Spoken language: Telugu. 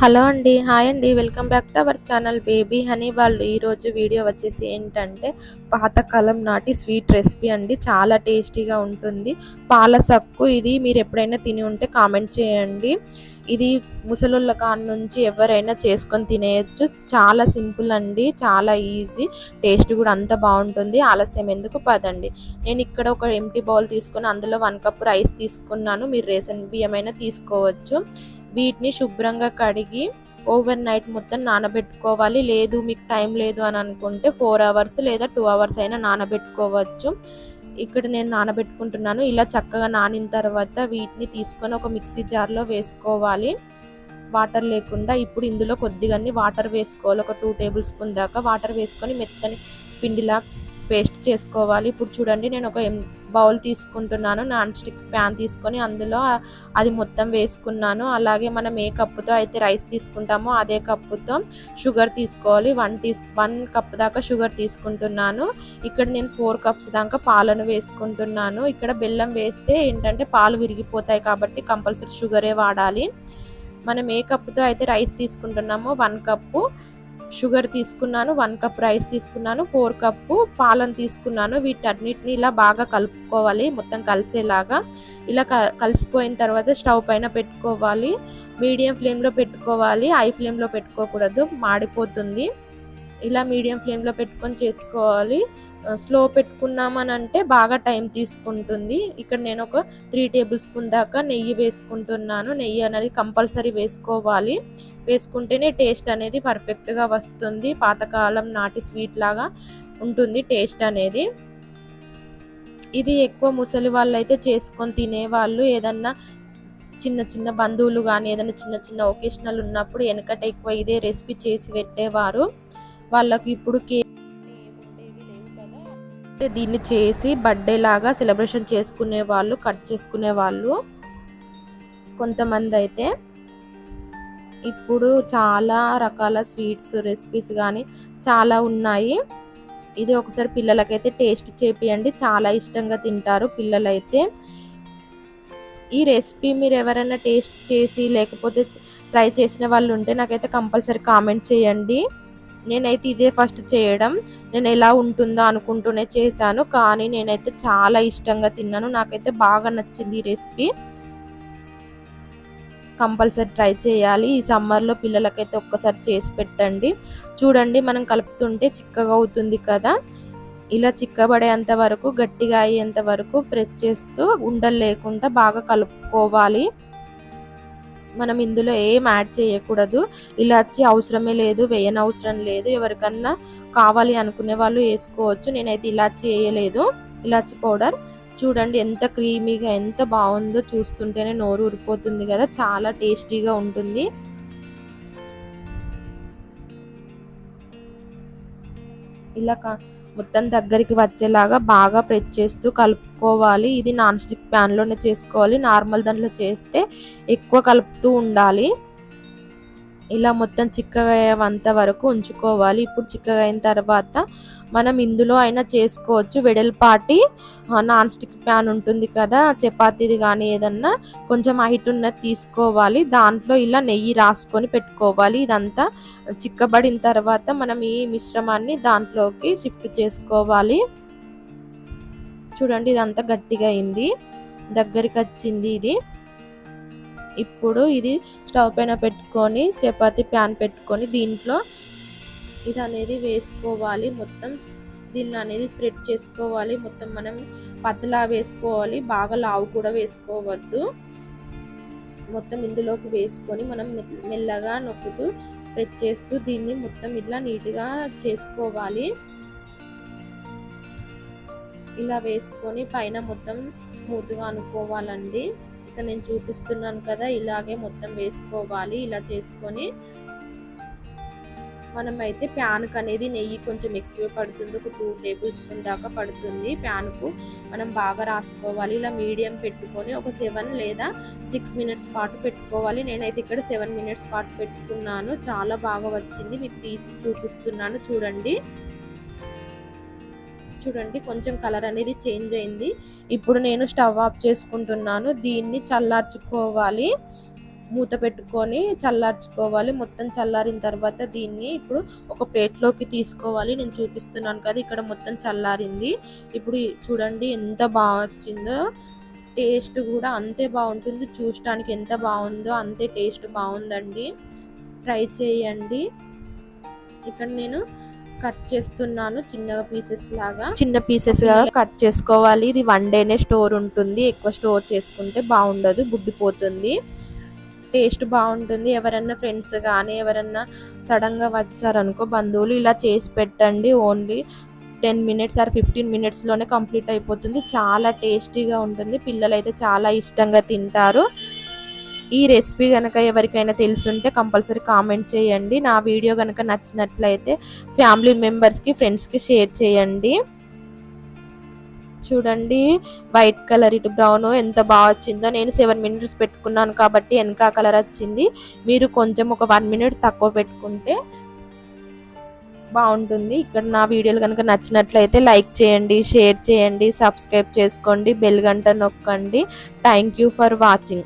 హలో అండి హాయ్ అండి. Welcome back to our channel baby honey. వాళ్ళు ఈరోజు వీడియో వచ్చేసి ఏంటంటే పాతకాలం నాటి స్వీట్ రెసిపీ అండి. చాలా టేస్టీగా ఉంటుంది. పాల సక్కు ఇది మీరు ఎప్పుడైనా తిని ఉంటే కామెంట్ చేయండి. ఇది ముసలుళ్ళ కాడ నుంచి ఎవరైనా చేసుకొని తినేయచ్చు. చాలా సింపుల్ అండి. చాలా ఈజీ. టేస్ట్ కూడా అంత బాగుంటుంది. ఆలస్యం ఎందుకు పదండి. నేను ఇక్కడ ఒక ఎంటీ బౌల్ తీసుకొని అందులో వన్ కప్ రైస్ తీసుకున్నాను. మీరు రేషన్ బియ్యమైనా తీసుకోవచ్చు. వీటిని శుభ్రంగా కడిగి ఓవర్ నైట్ మొత్తం నానబెట్టుకోవాలి. లేదు మీకు టైం లేదు అని అనుకుంటే ఫోర్ అవర్స్ లేదా టూ అవర్స్ అయినా నానబెట్టుకోవచ్చు. ఇక్కడ నేను నానబెట్టుకుంటున్నాను. ఇలా చక్కగా నానిన తర్వాత వీటిని తీసుకొని ఒక మిక్సీ జార్లో వేసుకోవాలి. వాటర్ లేకుండా ఇప్పుడు ఇందులో కొద్దిగా వాటర్ వేసుకోవాలి. ఒక టూ టేబుల్ స్పూన్ దాకా వాటర్ వేసుకొని మెత్తని పిండిలా పేస్ట్ చేసుకోవాలి. ఇప్పుడు చూడండి నేను ఒక బౌల్ తీసుకుంటున్నాను. నాన్ స్టిక్ ప్యాన్ తీసుకొని అందులో అది మొత్తం వేసుకున్నాను. అలాగే మనం ఏ కప్పుతో అయితే రైస్ తీసుకుంటామో అదే కప్పుతో షుగర్ తీసుకోవాలి. వన్ టీ వన్ కప్ దాకా షుగర్ తీసుకుంటున్నాను. ఇక్కడ నేను ఫోర్ కప్స్ దాకా పాలను వేసుకుంటున్నాను. ఇక్కడ బెల్లం వేస్తే ఏంటంటే పాలు విరిగిపోతాయి కాబట్టి కంపల్సరీ షుగరే వాడాలి. మనం ఏ కప్పుతో అయితే రైస్ తీసుకుంటున్నామో వన్ కప్పు షుగర్ తీసుకున్నాను వన్ కప్ రైస్ తీసుకున్నాను ఫోర్ కప్పు పాలను తీసుకున్నాను. వీటన్నిటిని ఇలా బాగా కలుపుకోవాలి మొత్తం కలిసేలాగా. ఇలా కలిసిపోయిన తర్వాత స్టవ్ పైన పెట్టుకోవాలి. మీడియం ఫ్లేమ్లో పెట్టుకోవాలి హై ఫ్లేమ్లో పెట్టుకోకూడదు మాడిపోతుంది. ఇలా మీడియం ఫ్లేమ్లో పెట్టుకొని చేసుకోవాలి. స్లో పెట్టుకున్నామని అంటే బాగా టైం తీసుకుంటుంది. ఇక్కడ నేను ఒక త్రీ టేబుల్ స్పూన్ దాకా నెయ్యి వేసుకుంటున్నాను. నెయ్యి అనేది కంపల్సరీ వేసుకోవాలి. వేసుకుంటేనే టేస్ట్ అనేది పర్ఫెక్ట్గా వస్తుంది. పాతకాలం నాటి స్వీట్ లాగా ఉంటుంది టేస్ట్ అనేది. ఇది ఎక్కువ ముసలి వాళ్ళు అయితే చేసుకొని తినేవాళ్ళు. ఏదన్నా చిన్న చిన్న బంధువులు కానీ ఏదైనా చిన్న చిన్న ఒకేషనల్ ఉన్నప్పుడు వెనకట ఎక్కువ ఇదే రెసిపీ చేసి పెట్టేవారు. వాళ్ళకి ఇప్పుడు కేక్ దీన్ని చేసి బర్త్డే లాగా సెలబ్రేషన్ చేసుకునే వాళ్ళు కట్ చేసుకునే వాళ్ళు కొంతమంది అయితే ఇప్పుడు చాలా రకాల స్వీట్స్ రెసిపీస్ కానీ చాలా ఉన్నాయి. ఇది ఒకసారి పిల్లలకైతే టేస్ట్ చేపియండి. చాలా ఇష్టంగా తింటారు పిల్లలైతే. ఈ రెసిపీ మీరు ఎవరైనా టేస్ట్ చేసి లేకపోతే ట్రై చేసిన వాళ్ళు ఉంటే నాకైతే కంపల్సరీ కామెంట్ చేయండి. నేనైతే ఇదే ఫస్ట్ చేయడం. నేను ఎలా ఉంటుందో అనుకుంటూనే చేశాను. కానీ నేనైతే చాలా ఇష్టంగా తిన్నాను. నాకైతే బాగా నచ్చింది ఈ రెసిపీ. కంపల్సరీ ట్రై చేయాలి. ఈ సమ్మర్లో పిల్లలకైతే ఒక్కసారి చేసి పెట్టండి. చూడండి మనం కలుపుతుంటే చిక్కగా అవుతుంది కదా. ఇలా చిక్కబడేంత వరకు గట్టిగా అయ్యేంత వరకు ప్రెస్ చేస్తూ ఉండలు లేకుండా బాగా కలుపుకోవాలి. మనం ఇందులో ఏం యాడ్ చేయకూడదు. ఇలాచి అవసరమే లేదు వేయని అవసరం లేదు ఎవరికన్నా కావాలి అనుకునే వాళ్ళు వేసుకోవచ్చు. నేనైతే ఇలాచి వేయలేదు ఇలాచి పౌడర్. చూడండి ఎంత క్రీమీగా ఎంత బాగుందో చూస్తుంటేనే నోరు ఊరిపోతుంది కదా. చాలా టేస్టీగా ఉంటుంది. ఇలా మొత్తం దగ్గరికి వచ్చేలాగా బాగా ప్రెస్ చేస్తూ కలుపుకోవాలి. ఇది నాన్ స్టిక్ ప్యాన్లోనే చేసుకోవాలి. నార్మల్ దాంట్లో చేస్తే ఎక్కువ కలుపుతూ ఉండాలి. ఇలా మొత్తం చిక్కగా అయ్యేంత వరకు ఉంచుకోవాలి. ఇప్పుడు చిక్కగా అయిన తర్వాత మనం ఇందులో అయినా చేసుకోవచ్చు. వెడల్పాటి నాన్ స్టిక్ ప్యాన్ ఉంటుంది కదా చపాతీది కానీ ఏదన్నా కొంచెం హైట్ ఉన్నది తీసుకోవాలి. దాంట్లో ఇలా నెయ్యి రాసుకొని పెట్టుకోవాలి. ఇదంతా చిక్కబడిన తర్వాత మనం ఈ మిశ్రమాన్ని దాంట్లోకి షిఫ్ట్ చేసుకోవాలి. చూడండి ఇదంతా గట్టిగా అయింది. దగ్గరికి వచ్చింది ఇది. ఇప్పుడు ఇది స్టవ్ పైన పెట్టుకొని చపాతీ ప్యాన్ పెట్టుకొని దీంట్లో ఇది అనేది వేసుకోవాలి. మొత్తం దీన్ని అనేది స్ప్రెడ్ చేసుకోవాలి. మొత్తం మనం పతలా వేసుకోవాలి. బాగా లావు కూడా వేసుకోవద్దు. మొత్తం ఇందులోకి వేసుకొని మనం మెల్లగా నొక్కుతూ ప్రెస్ చేస్తూ దీన్ని మొత్తం ఇట్లా నీట్గా చేసుకోవాలి. ఇలా వేసుకొని పైన మొత్తం స్మూత్గా అనుకోవాలండి. ఇక్కడ నేను చూపిస్తున్నాను కదా ఇలాగే మొత్తం వేసుకోవాలి. ఇలా చేసుకొని మనం అయితే అనేది నెయ్యి కొంచెం ఎక్కువ పడుతుంది. ఒక టూ టేబుల్ స్పూన్ దాకా పడుతుంది ప్యాన్కు మనం బాగా రాసుకోవాలి. ఇలా మీడియం పెట్టుకొని ఒక సెవెన్ లేదా సిక్స్ మినిట్స్ పాటు పెట్టుకోవాలి. నేనైతే ఇక్కడ సెవెన్ మినిట్స్ పాటు పెట్టుకున్నాను. చాలా బాగా వచ్చింది. మీకు తీసి చూపిస్తున్నాను. చూడండి. చూడండి కొంచెం కలర్ అనేది చేంజ్ అయింది. ఇప్పుడు నేను స్టవ్ ఆఫ్ చేసుకుంటున్నాను. దీన్ని చల్లార్చుకోవాలి. మూత పెట్టుకొని చల్లార్చుకోవాలి. మొత్తం చల్లారిన తర్వాత దీన్ని ఇప్పుడు ఒక ప్లేట్లోకి తీసుకోవాలి. నేను చూపిస్తున్నాను కదా ఇక్కడ మొత్తం చల్లారింది. ఇప్పుడు చూడండి ఎంత బాగా వచ్చిందో టేస్ట్ కూడా అంతే బాగుంటుంది. చూడటానికి ఎంత బాగుందో అంతే టేస్ట్ బాగుందండి. ట్రై చేయండి. ఇక్కడ నేను కట్ చేస్తున్నాను చిన్నగా పీసెస్ లాగా. చిన్న పీసెస్ లాగా కట్ చేసుకోవాలి. ఇది వన్ డేనే స్టోర్ ఉంటుంది. ఎక్కువ స్టోర్ చేసుకుంటే బాగుండదు బుడ్డిపోతుంది టేస్ట్ బాగుంటుంది. ఎవరన్నా ఫ్రెండ్స్ కానీ ఎవరన్నా సడన్గా వచ్చారనుకో బంధువులు ఇలా చేసి పెట్టండి. Only ten minutes or fifteen మినిట్స్లోనే complete అయిపోతుంది. చాలా టేస్టీగా ఉంటుంది. పిల్లలు అయితే చాలా ఇష్టంగా తింటారు. ఈ రెసిపీ కనుక ఎవరికైనా తెలుసుంటే కంపల్సరీ కామెంట్ చేయండి. నా వీడియో కనుక నచ్చినట్లయితే ఫ్యామిలీ మెంబర్స్కి ఫ్రెండ్స్కి షేర్ చేయండి. చూడండి వైట్ కలర్ ఇటు బ్రౌన్ ఎంత బాగా వచ్చిందో. నేను సెవెన్ మినిట్స్ పెట్టుకున్నాను కాబట్టి వెనక కలర్ వచ్చింది. మీరు కొంచెం ఒక వన్ మినిట్ తక్కువ పెట్టుకుంటే బాగుంటుంది. ఇక్కడ నా వీడియోలు కనుక నచ్చినట్లయితే లైక్ చేయండి షేర్ చేయండి సబ్స్క్రైబ్ చేసుకోండి బెల్ గంట నొక్కండి. Thank you for watching.